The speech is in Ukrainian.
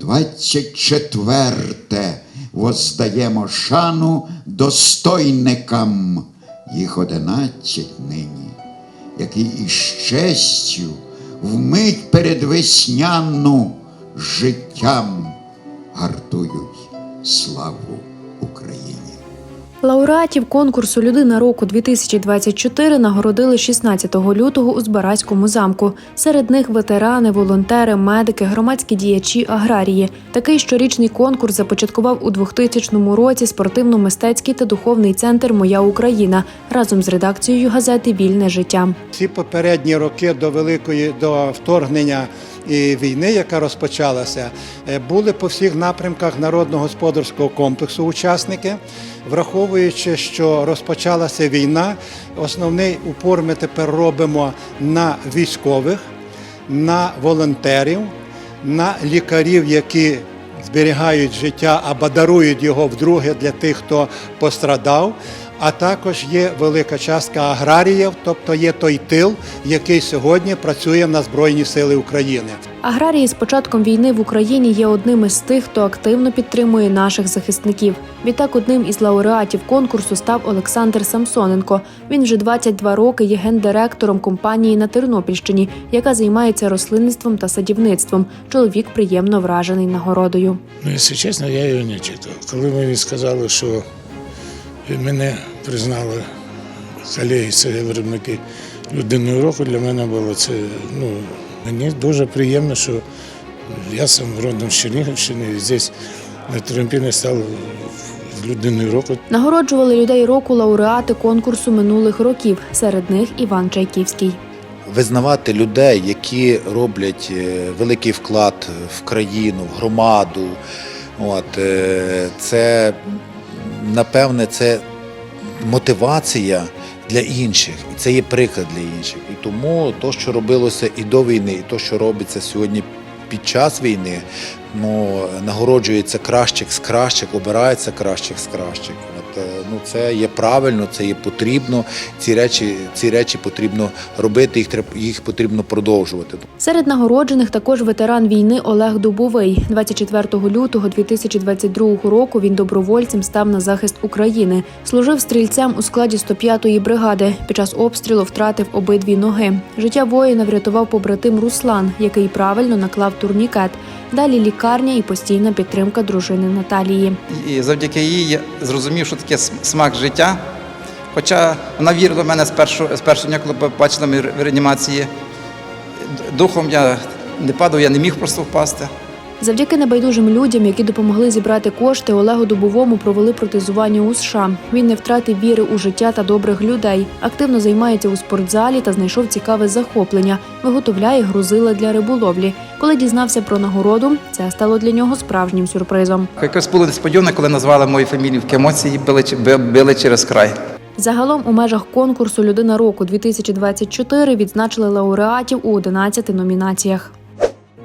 24-те воздаємо шану достойникам. Їх одинадцять нині, які із честю вмить передвесняну життям гартують славу Україні. Лауреатів конкурсу Людина року 2024 нагородили 16 лютого у Збаразькому замку. Серед них ветерани, волонтери, медики, громадські діячі, аграрії. Такий щорічний конкурс започаткував у 2000 році спортивно-мистецький та духовний центр Моя Україна разом з редакцією газети Вільне життя. Ці попередні роки до великої до вторгнення і війни, яка розпочалася, е, були по всіх напрямках народно-господарського комплексу учасники. Враховуючи, що розпочалася війна, основний упор ми тепер робимо на військових, на волонтерів, на лікарів, які зберігають життя або дарують його вдруге для тих, хто пострадав. А також є велика частка аграріїв, тобто є той тил, який сьогодні працює на Збройні Сили України. Аграрії з початком війни в Україні є одним із тих, хто активно підтримує наших захисників. Відтак, одним із лауреатів конкурсу став Олександр Самсоненко. Він вже 22 роки є гендиректором компанії на Тернопільщині, яка займається рослинництвом та садівництвом. Чоловік приємно вражений нагородою. Ну, якщо чесно, я його не читав. Коли мені сказали, що мене признали колеги, виробники людиною року, для мене було це. Ну, мені дуже приємно, що я сам родом з Чернігівщини, і здесь на Тернопільні став людиною року. Нагороджували людей року лауреати конкурсу минулих років. Серед них Іван Чайківський. визнавати людей, які роблять е, великий вклад в країну, в громаду. От, е, це, напевне, це мотивація для інших, і це є приклад для інших. І тому то, що робилося і до війни, і то, що робиться сьогодні під час війни, ну, нагороджується кращих з кращих, обирається кращих з кращих. Е, ну, це є правильно, це є потрібно. Ці речі, ці речі потрібно робити, їх треба їх потрібно продовжувати. Серед нагороджених також ветеран війни Олег Дубовий. 24 лютого 2022 року він добровольцем став на захист України. Служив стрільцем у складі 105-ї бригади. Під час обстрілу втратив обидві ноги. Життя воїна врятував побратим Руслан, який правильно наклав турнікет. Далі лікарня і постійна підтримка дружини Наталії. І завдяки їй я зрозумів, що таке см- смак життя. Хоча вона вірила в мене з першого, з першого дня, коли бачила в реанімації. Духом я не падав, я не міг просто впасти. Завдяки небайдужим людям, які допомогли зібрати кошти, Олегу Дубовому провели протезування у США. Він не втратив віри у життя та добрих людей. Активно займається у спортзалі та знайшов цікаве захоплення. Виготовляє грузила для риболовлі. Коли дізнався про нагороду, це стало для нього справжнім сюрпризом. Якось було несподівано, коли назвали мої фамілівки емоції, били, били через край. Загалом у межах конкурсу Людина року 2024 відзначили лауреатів у 11 номінаціях.